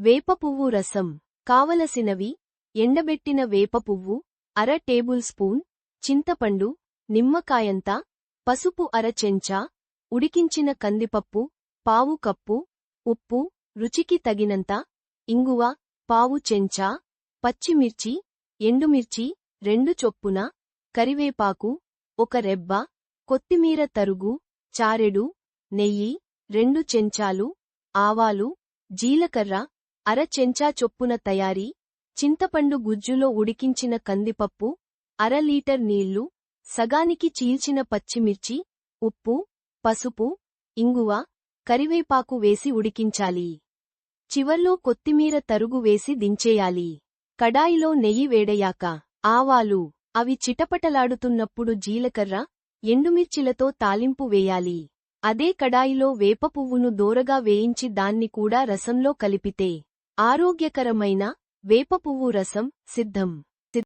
వేప పువ్వు రసం కావలసినవి ఎండబెట్టిన వేప పువ్వు అర టేబుల్ స్పూన్ చింతపండు నిమ్మకాయంత పసుపు అర చెంచా ఉడికించిన కందిపప్పు పావు కప్పు ఉప్పు రుచికి తగినంత ఇంగువ పావు చెంచా పచ్చిమిర్చి ఎండుమిర్చి రెండు చొప్పున కరివేపాకు ఒక రెబ్బ కొత్తిమీర తరుగు చారెడు నెయ్యి రెండు చెంచాలు ఆవాలు జీలకర్ర అర చెంచా చొప్పున తయారీ చింతపండు గుజ్జులో ఉడికించిన కందిపప్పు అర లీటర్ నీళ్ళు సగానికి చీల్చిన పచ్చిమిర్చి ఉప్పు పసుపు ఇంగువ కరివేపాకు వేసి ఉడికించాలి. చివర్లో కొత్తిమీర తరుగు వేసి దించేయాలి. కడాయిలో నెయ్యి వేడయాక ఆవాలు అవి చిటపటలాడుతున్నప్పుడు జీలకర్ర ఎండుమిర్చిలతో తాలింపు వేయాలి. అదే కడాయిలో వేప పువ్వును దోరగా వేయించి దాన్ని కూడా రసంలో కలిపితే ఆరోగ్యకరమైన వేపపువ్వు రసం సిద్ధం.